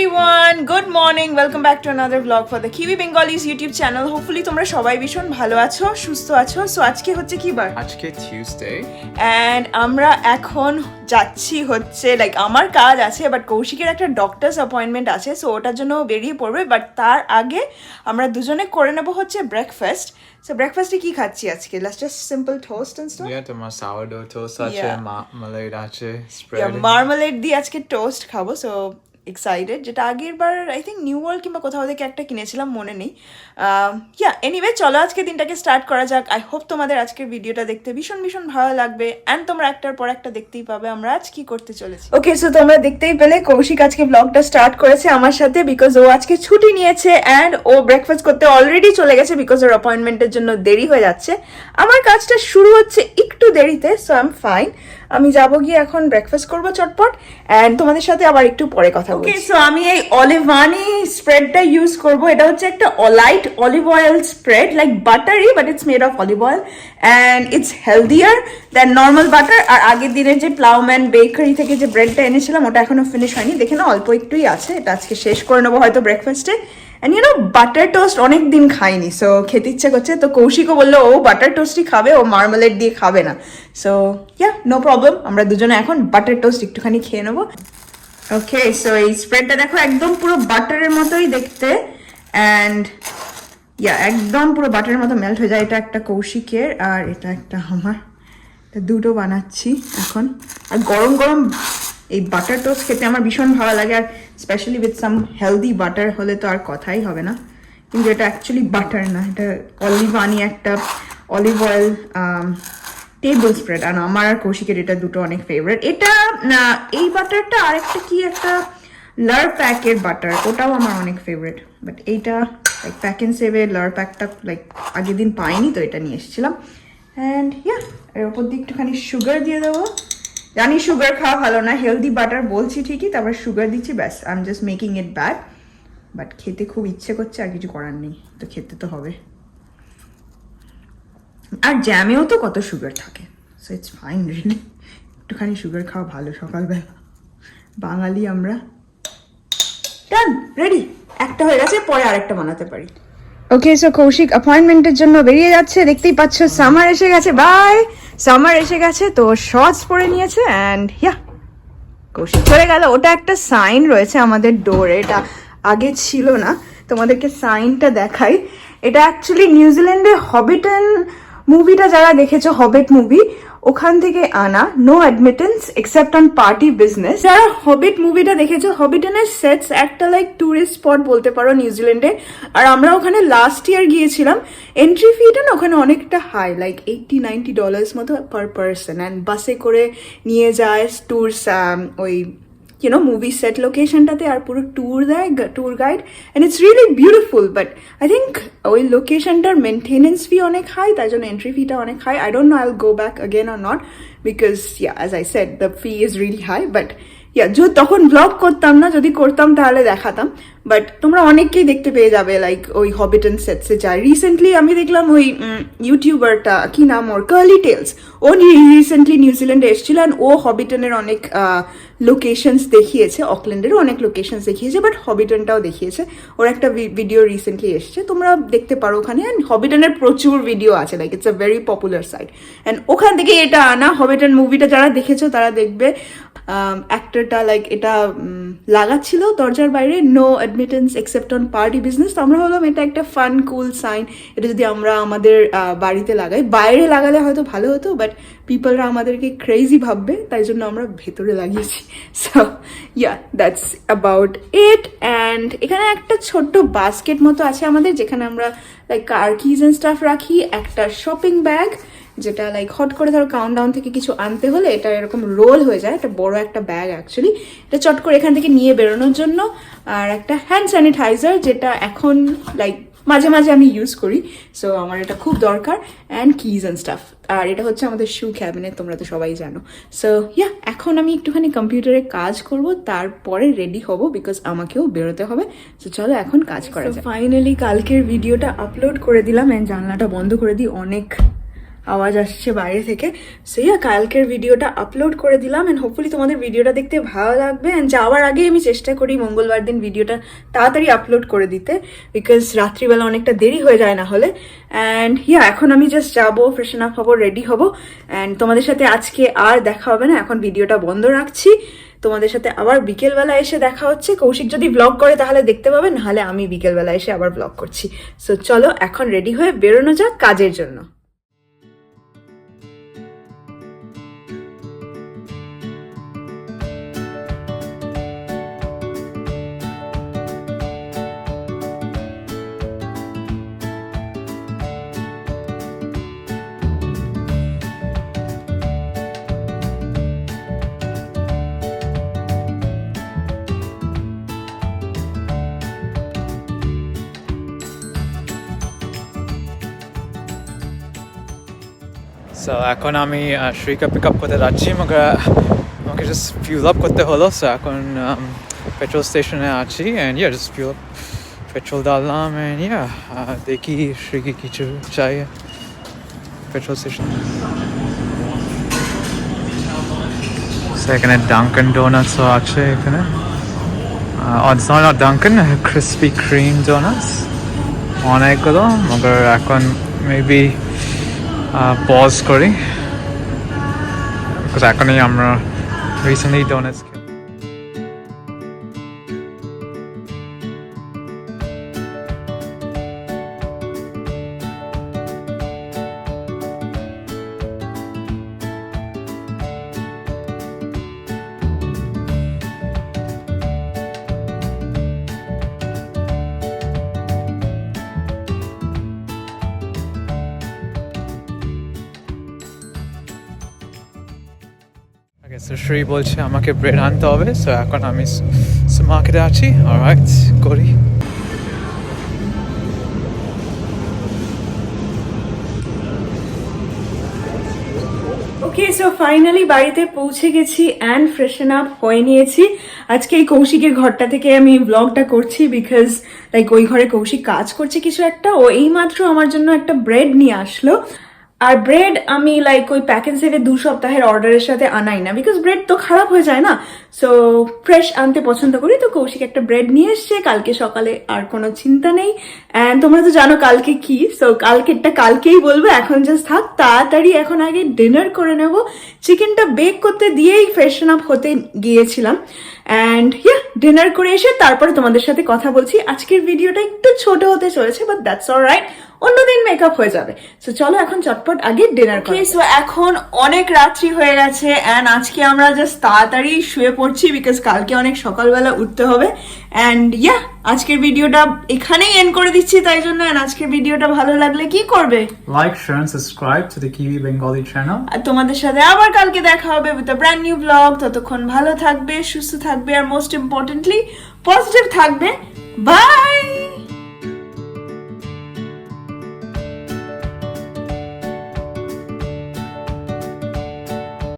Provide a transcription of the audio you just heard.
Everyone good morning welcome back to another vlog for the Kiwi Bengalis YouTube channel hopefully তোমরা সবাই ভীষণ ভালো আছো সুস্থ আছো। সো আজকে হচ্ছে কি বার? আজকে টিউসডে অ্যান্ড আমরা এখন যাচ্ছি হচ্ছে লাইক আমার কাজ আছে বাট কৌশিকের একটা ডক্টরস অ্যাপয়েন্টমেন্ট আছে সো ওটার জন্য বেরিয়ে পড়বে। বাট তার আগে আমরা দুজনে করে নেব হচ্ছে ব্রেকফাস্ট সো ব্রেকফাস্টে কি খাচ্ছি আজকে? Last just simple toast and stuff yeah তোমার সাওয়ারডো টোস্ট আছে Yeah. আছে স্প্রেড মার্মালেড দিয়ে আজকে টোস্ট খাব। সো এক্সাইটেড যেটা আগের বার আই থিঙ্ক নিউ ওয়ার্ল্ড কিংবা কোথাও থেকে একটা কিনেছিলাম, মনে নেই। ইয়া এনিওয়ে চলো আজকে দিনটাকে স্টার্ট করা যাক। আই হোপ তোমাদের আজকের ভিডিওটা দেখতে ভীষণ ভীষণ ভালো লাগবে। অ্যান্ড তোমরা একটার পর একটা দেখতেই পাবে আমরা আজ কি করতে চলেছি। ওকে সো তোমরা দেখতেই পেলে কৌশিক আজকে ব্লগটা স্টার্ট করেছে আমার সাথে বিকজ ও আজকে ছুটি নিয়েছে অ্যান্ড ও ব্রেকফাস্ট করতে অলরেডি চলে গেছে বিকজ ওর অ্যাপয়েন্টমেন্টের জন্য দেরি হয়ে যাচ্ছে। আমার কাজটা শুরু হচ্ছে একটু দেরিতে সো আই এম ফাইন আমি যাব গিয়ে এখন ব্রেকফাস্ট করব চটপট। অ্যান্ড তোমাদের সাথে আবার একটু পরে কথা ওকে সো আমি এই অলিভানি স্প্রেডটা ইউজ করব। এটা হচ্ছে একটা অলাইট olive oil spread like buttery but it's made of olive oil and it's healthier than normal butter আর আগের দিনের যে প্লাউম্যান বেকারি থেকে যে ব্রেডটা এনেছিলাম ওটা এখনও ফিনিশ হয়নি। দেখে না অল্প একটুই আছে। এটা আজকে শেষ করে নেব হয়তো ব্রেকফাস্টে and you know butter toast অনেক দিন খাইনি সো খেতে ইচ্ছে করছে। তো কৌশিকও বলল ও বাটার টোস্টই খাবে ও মার্মালেট দিয়ে খাবে না। সো ইয়া নো প্রবলেম আমরা দুজনে এখন বাটার টোস্ট একটুখানি খেয়ে নেব। ওকে সো এই স্প্রেডটা দেখো একদম পুরো বাটারের মতোই দেখতে অ্যান্ড ইয়া একদম পুরো বাটারের মতো মেল্ট হয়ে যায়। এটা একটা কৌশিকের, আর এটা একটা আমার। দুটো বানাচ্ছি এখন। আর গরম গরম এই বাটার টোস্ট খেতে আমার ভীষণ ভালো লাগে, আর specially with some healthy butter হলে তো আর কথাই হবে না। কিন্তু এটা অ্যাকচুয়ালি বাটার না, এটা অলিভ আনি একটা অলিভ অয়েল টেবিল স্প্রেড আর আমার আর কৌশিকের এটা দুটো অনেক ফেভারিট এটা এই বাটারটা আরেকটা কি একটা লার প্যাকের বাটার ওটাও আমার অনেক ফেভারিট বাট এইটা লাইক প্যাক এন্ড সেভে লার প্যাকটা লাইক আগের দিন পাইনি, তো এটা নিয়ে এসেছিলাম। অ্যান্ড ইয়া এর ওপর দিয়ে একটুখানি সুগার দিয়ে দেবো। জানি সুগার খাওয়া ভালো না হেলদি বাটার বলছি ঠিকই, তারপর সুগার দিচ্ছি, ব্যাস I am just making it bad but খেতে খুব ইচ্ছে করছে, আর কিছু করার নেই, তো খেতে তো হবে। আর জ্যামেও তো কত সুগার থাকে। ইটস ফাইন রিলি একটুখানি সুগার খাওয়া ভালো সকালবেলা। বাঙালি আমরা। ডান রেডি একটা হয়ে গেছে, পরে আরেকটা বানাতে পারি। ওকে সো কৌশিক অ্যাপয়েন্টমেন্টের জন্য বেরিয়ে যাচ্ছে। দেখতেই পাচ্ছ সামার এসে গেছে। বাই সামার এসে গেছে, তো শর্টস পরে নিয়েছে অ্যান্ড ইয়া কৌশিক চলে গেল। ওটা একটা সাইন রয়েছে আমাদের ডোরে এটা আগে ছিল না। তোমাদেরকে সাইনটা দেখাই। এটা অ্যাকচুয়ালি নিউজিল্যান্ডের হবিটন মুভিটা যারা দেখেছ হবেট মুভি ওখান থেকে আনা no admittance except on party business যারা হবিট মুভিটা দেখেছ হবিটনের সেটস একটা লাইক ট্যুরিস্ট স্পট বলতে পারো নিউজিল্যান্ডে আর আমরা ওখানে লাস্ট ইয়ার গিয়েছিলাম এন্ট্রি ফিটা না ওখানে অনেকটা high like eighty ninety dollars মতো পার পার্সন অ্যান্ড বাসে করে নিয়ে যায় ট্যুরস ওই ইউনো মুভি সেট লোকেশনটাতে আর পুরো ট্যুর দেয় tour guide and it's really beautiful but I think ওই লোকেশনটার মেনটেনেন্স ফি অনেক হাই তার জন্য এন্ট্রি ফিটা অনেক high I don't know I'll go back again or not because yeah as I said the fee is really high but yeah তখন blog করতাম না, যদি করতাম তাহলে দেখাতাম বাট তোমরা অনেককেই দেখতে পেয়ে যাবে লাইক ওই হবিটন সেটসে যায়। রিসেন্টলি আমি দেখলাম ওই ইউটিউবারটা কি নাম ওর? কার্লি টেলস ও রিসেন্টলি নিউজিল্যান্ডে এসেছিল ও হবিটনের অনেক লোকেশনস দেখিয়েছে অকল্যান্ডেরও অনেক লোকেশনস দেখিয়েছে বাট হবিটনটাও দেখিয়েছে। ওর একটা ভিডিও রিসেন্টলি এসছে, তোমরা দেখতে পারো ওখানে অ্যান্ড হবিটনের প্রচুর ভিডিও আছে like it's a very popular site and ওখান থেকে এটা আনা হবিটন মুভিটা যারা দেখেছ, তারা দেখবে অ্যাক্টরটা লাইক এটা লাগাচ্ছিল দরজার বাইরে no admittance except on party business তো আমরা হলাম এটা একটা ফান কুল সাইন এটা যদি আমরা আমাদের বাড়িতে লাগাই। বাইরে লাগালে হয়তো ভালো হতো বাট পিপলরা আমাদেরকে ক্রেজি ভাববে, তাই জন্য আমরা ভেতরে লাগিয়েছি। So yeah that's about it and এখানে একটা ছোট্ট বাস্কেট মতো আছে আমাদের, যেখানে আমরা like car keys and stuff রাখি, একটা শপিং ব্যাগ যেটা লাইক হট করে ধরো কাউন্টডাউন থেকে কিছু আনতে হলে এটা এরকম রোল হয়ে যায়। এটা বড় একটা ব্যাগ অ্যাকচুয়ালি এটা চট করে এখান থেকে নিয়ে বেরোনোর জন্য। আর একটা হ্যান্ড স্যানিটাইজার যেটা এখন লাইক মাঝে মাঝে আমি ইউজ করি। সো আমার এটা খুব দরকার। অ্যান্ড কিজ অ্যান্ড স্টাফ আর এটা হচ্ছে আমাদের শু ক্যাবিনেট তোমরা তো সবাই জানো। সো ইয়া এখন আমি একটুখানি কম্পিউটারে কাজ করব তারপরে রেডি হব বিকজ আমাকেও বেরোতে হবে। সো চলো এখন কাজ করা যায় ফাইনালি কালকের ভিডিওটা আপলোড করে দিলাম অ্যান্ড জানলাটা বন্ধ করে দিই অনেক। আওয়াজ আসছে বাইরে থেকে। সেই কালকের ভিডিওটা আপলোড করে দিলাম অ্যান্ড হোপফুলি তোমাদের ভিডিওটা দেখতে ভালো লাগবে অ্যান্ড যাওয়ার আগে আমি চেষ্টা করি মঙ্গলবার দিন ভিডিওটা তাড়াতাড়ি আপলোড করে দিতে বিকজ রাত্রিবেলা অনেকটা দেরি হয়ে যায় না হলে। অ্যান্ড ইয়া এখন আমি জাস্ট যাব ফ্রেশন আপ হব রেডি হব। অ্যান্ড তোমাদের সাথে আজকে আর দেখা হবে না, এখন ভিডিওটা বন্ধ রাখছি। তোমাদের সাথে আবার বিকেলবেলা এসে দেখা হচ্ছে। কৌশিক যদি ব্লগ করে তাহলে দেখতে পাবে, নাহলে আমি বিকেলবেলা এসে আবার ব্লগ করছি। সো চলো, এখন রেডি হয়ে বেরোনো যাক কাজের জন্য। So, এখন আমি শ্রীকে পিক আপ করতে যাচ্ছি, আমাকে আমাকে জাস্ট ফিউল আপ করতে হলো। সো এখন পেট্রোল স্টেশনে আছি and yeah just fuel petrol ডাললাম and yeah দেখি শ্রীকে কিছু চাই পেট্রোল স্টেশন এখানে ডাঙ্কন ডোনাটসও আছে এখানে। Ones not Dunkin Krispy Kreme doughnuts অনেকগুলো, মগর এখন মেবি পজ করি। বিকজ এখনই আমরা রিসেন্টলি ডোনাটস শ্রী বলছে, আমাকে ব্রেড আনতে হবে। সো এখন আমি মার্কেটে আছি। অলরাইট করি। ওকে সো ফাইনালি বাড়িতে পৌঁছে গেছি অ্যান্ড ফ্রেশন আপ হয়ে নিয়েছি। আজকে এই কৌশিকের ঘরটা থেকে আমি ব্লগটা করছি বিকজ লাইক ওই ঘরে কৌশিক কাজ করছে কিছু একটা। ও এইমাত্র আমার জন্য একটা ব্রেড নিয়ে আসলো। আর ব্রেড আমি লাইক ওই প্যাক থেকে দু সপ্তাহের অর্ডারের সাথে আনাই না বিকজ ব্রেড তো খারাপ হয়ে যায় না। সো ফ্রেশ আনতে পছন্দ করি। তো কৌশিক একটা ব্রেড নিয়ে এসছে। কালকে সকালে আর কোনো চিন্তা নেই। অ্যান্ড তোমরা তো জানো কালকে কি। সো কালকেরটা কালকেই বলব। এখন জাস্ট থাক। তাড়াতাড়ি এখন আগে ডিনার করে নেব। চিকেনটা বেক করতে দিয়েই ফ্রেশন আপ হতে গিয়েছিলাম। অ্যান্ড ইয়া ডিনার করে এসে তারপরে তোমাদের সাথে কথা বলছি। আজকের ভিডিওটা একটু ছোট হতে চলেছে বাট দ্যাটস অল রাইট অন্যদিন মেকআপ হয়ে যাবে। সো চলো এখন চটপট আগে ডিনার করি সো এখন অনেক রাত্রি হয়ে গেছে। অ্যান্ড আজকে আমরা জাস্ট তাড়াতাড়ি শুয়ে পড়ছি বিকজ কালকে অনেক সকালবেলা উঠতে হবে। অ্যান্ড ইয়া আজকের ভিডিওটা এখানেই এন্ড করে দিচ্ছি তাই জন্য আজকের ভিডিওটা ভালো লাগলে কি করবে? Like share subscribe to the Kiwi Bengali channel. আর তোমাদের সাথে আবার কালকে দেখা হবে with a brand new vlog ততক্ষণ ভালো থাকবে সুস্থ থাকবে আর মোস্ট ইম্পর্টেন্টলি পজিটিভ থাকবে। বাই